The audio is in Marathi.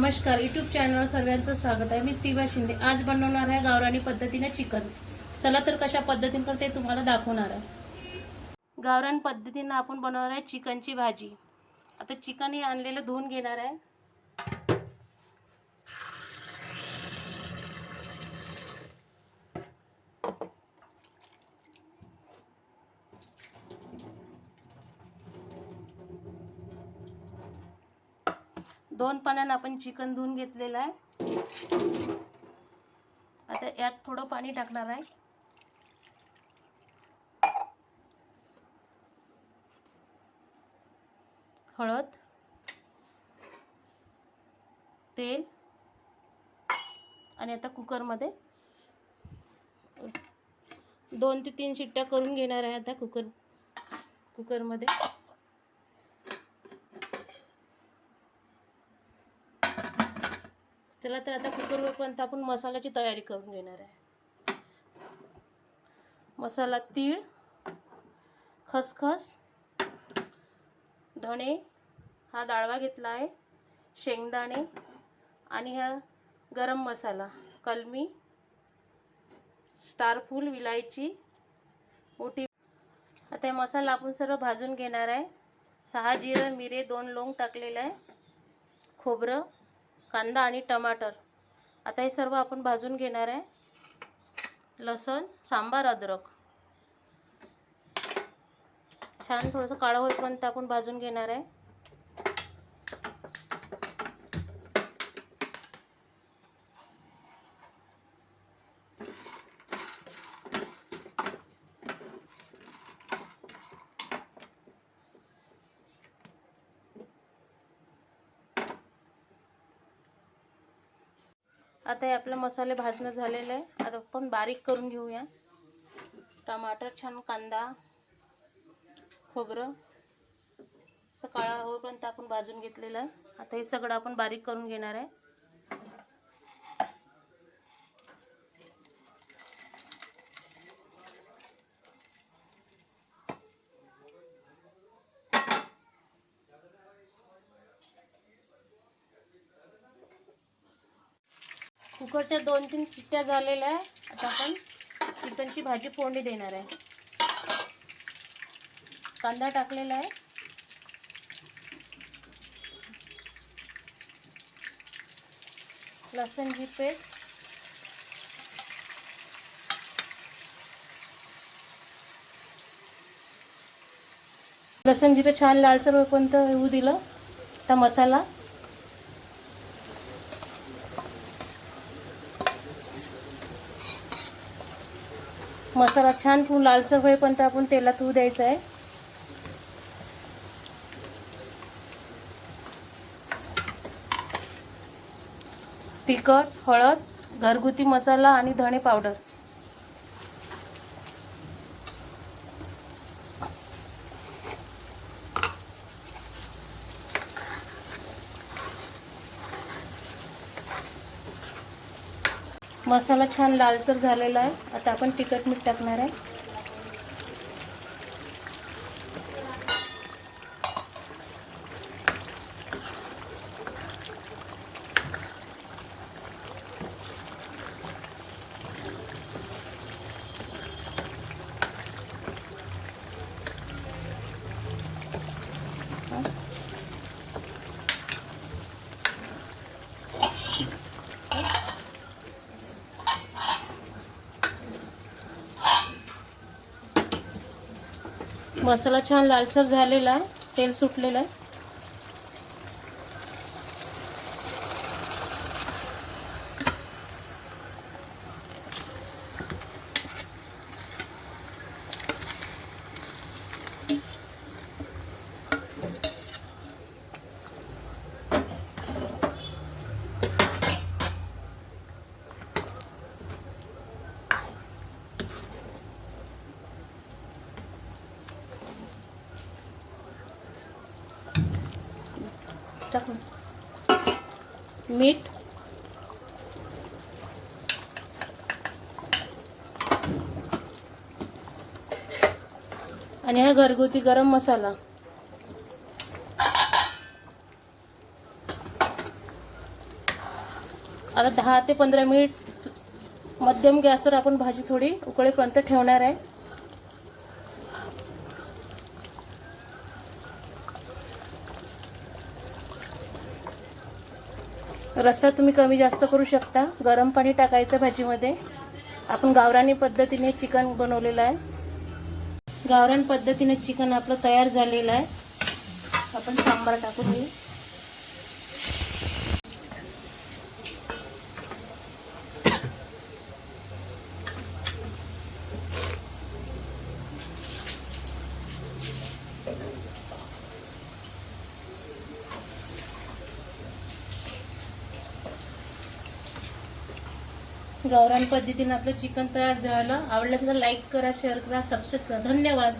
नमस्कार यूट्यूब चॅनलवर सर्वांचं स्वागत आहे. मी शिवा शिंदे. आज बनवणार आहे गावरानी पद्धतीने चिकन. चला तर कशा पद्धतीने ते तुम्हाला दाखवणार आहे. गावरान पद्धतीनं आपण बनवणार आहे चिकनची भाजी. आता चिकन हे आणलेलं धुवून घेणार आहे. दोन पाण्यानं आपण चिकन धुवून घेतलेलं आहे. आता यात थोडं पाणी टाकणार आहे. हळद तेल आणि आता कुकरमध्ये दोन ते तीन शिट्ट्या करून घेणार आहे आता कुकर कुकरमध्ये. चला तर आता कुकरवरपर्यंत आपण मसाल्याची तयारी करून घेणार आहे. मसाला तीळ खसखस धणे हा डाळवा घेतला आहे शेंगदाणे आणि हा गरम मसाला कलमी स्टारफूल विलायची मोठी आता हे मसाला आपण सर्व भाजून घेणार आहे. सहा जिरं मिरे दोन लोंग टाकलेलं आहे. खोबरं कांदा आणि टमाटर. आता हे सर्व आपण भाजून घेणार आहे. लसण सांबार अद्रक. छान थोडंसं काळं होईपर्यंत आपण भाजून घेणार आहे. आता हे आपलं मसाले भाजणं झालेलं आहे. आता आपण बारीक करून घेऊया. टमाटर छान कांदा खोबरं सकाळ होईपर्यंत आपण भाजून घेतलेलं आहे. आता हे सगळं आपण बारीक करून घेणार आहे. कुकरच्या दोन तीन चिट्ट्या झालेल्या आहे. आता आपण चिकनची भाजी फोडणी देणार आहे. कांदा टाकलेला आहे. लसणची पेस्ट. लसण जिरं छान लालसर होईपर्यंत येऊ दिलं. आता मसाला. मसाला छान फुल लालसर होईपर्यंत आपण तेलात होऊ द्यायचा आहे. तिखट हळद घरगुती मसाला आणि धणे पावडर. मसाला छान लालसर झालेला आहे. आता आपण तिखट मीठ टाकणार आहे. मसाला छान लालसर झालेला आहे तेल सुटलेलं आहे. टाक. मीठ. आणि हा घरगुती गरम मसाला. आता दहा ते पंधरा मिनिट मध्यम गॅसवर आपण भाजी थोडी उकळेपर्यंत ठेवणार आहे. रस्सा तुम्ही कमी जास्त करू शकता. गरम पाणी टाकायचं भाजीमध्ये. आपण गावरानी पद्धतीने चिकन बनवलेलं आहे. गावरान पद्धतीने चिकन आपलं तयार झालेलं आहे. आपण सांबार टाकून घेऊ गौरान पद्धतीने आपलं चिकन तयार झालं. आवडलं तर लाईक करा शेअर करा सबस्क्राईब करा. धन्यवाद.